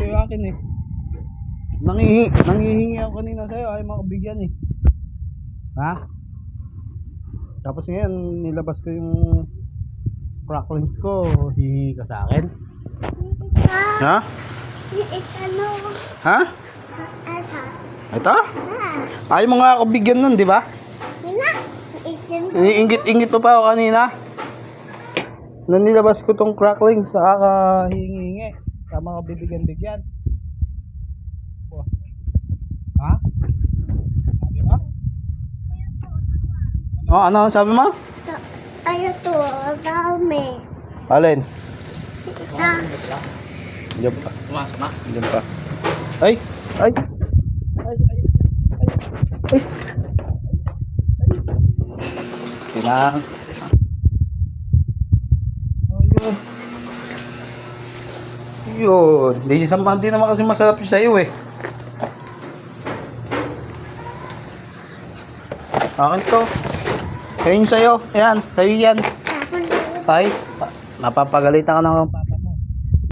ko yung akin eh. Nangihi, nangihingi ako kanina sa'yo, ay makabigyan eh. Ha? Tapos ngayon, nilabas ko yung cracklings ko, hihingi ka sa akin. Ha? Ano? Ha? Ito? Ayaw mo nga ako bigyan nun, di ba? Iniingit-ingit pa pa ako kanina. Nung nilabas ko tong crackling sa kakahingi-hingi. Tama ka bibigyan-bigyan. Oh. Ha? Sabi mo? Oh, ano sabi mo? Ayo to, ang dami. Alin? Na, Diyan pa. Diyan pa. Ay! Ay! Ay! Ay! Ay! Ay! Tinang. Ayun. Yun. Hindi naman, hindi naman kasi masarap yung sa'yo eh. Akin to. Ayun sa'yo. Ayan. Sa'yo yan. Ay. pa- Napapagalitan ka ng